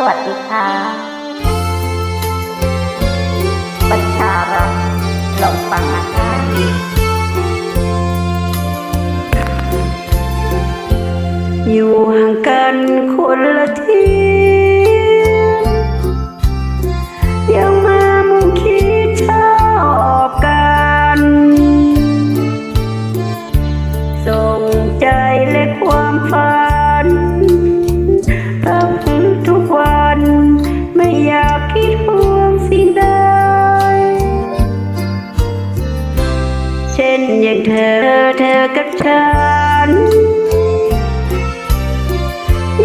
สวัสดีค่ะบัญชารักลองฟังนะคะอยู่ห่างกันคนละทียังมามุ่งคิดชอบกันส่งใจแล อย่างเธอเธอกับฉัน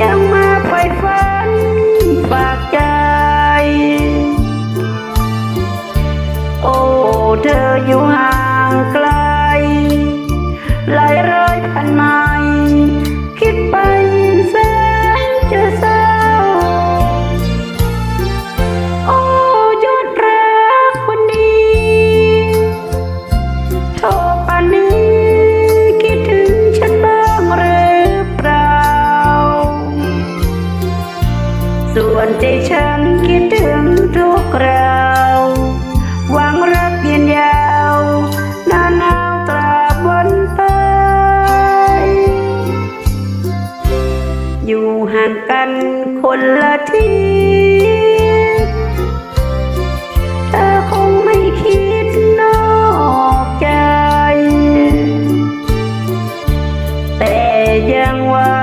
ยังมาไฟฝันฝากใจ โอ้ เธออยู่ห่างไกลหล ส่วนใจฉันคิดถึงทุกคราวหวังรักยืนยาวนานเอาตราบวันไป อยู่ห่างกันคนละที่เธอคงไม่คิดนอกใจ แต่ยังวัน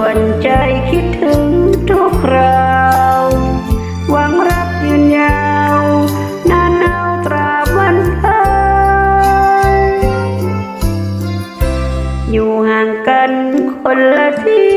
วนใจคิดถึงทุกคราวหวังรักยืนยาวนานเอาตราบวันตายอยู่ห่างกันคนละที่